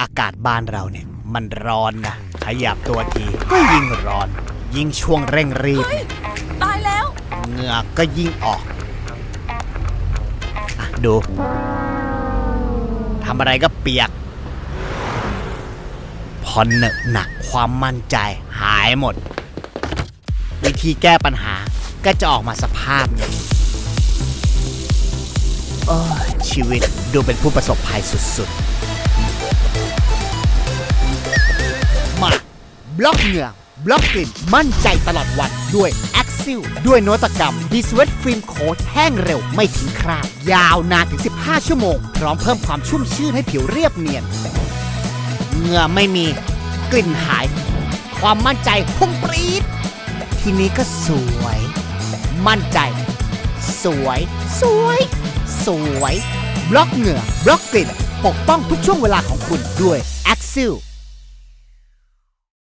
อากาศบ้านเราเนี่ย มันร้อนนะขยับตัวทีก็ยิ่งร้อน ยิ่งช่วงเร่งรีบเนี่ยตายแล้ว เหงื่อก็ยิ่งออกอะดูทำอะไรก็เปียก พอเหนอะหนักความมั่นใจหายหมด วิธีแก้ปัญหาก็จะออกมาสภาพนี้โอ้ยชีวิตดูเป็นผู้ประสบภัยสุดๆ บล็อกเหงื่อบล็อกกลิ่นมั่นใจตลอดวันด้วย a x i l ด้วยนวัตกรรม d s w e a t Film Coat แห้งเร็วไม่ทิ้งคราบยาวนานถึง 15 ชั่วโมง พร้อมเพิ่มความชุ่มชื่นให้ผิวเรียบเนียนเหงื่อไม่มีกลิ่นหาย ความมั่นใจพุ่งปรี๊ดทีนี้ก็สวย มั่นใจ สวย สวย สวย บล็อกเหงื่อบล็อกกลิ่นปกป้องทุกช่วงเวลาของคุณด้วย a x i l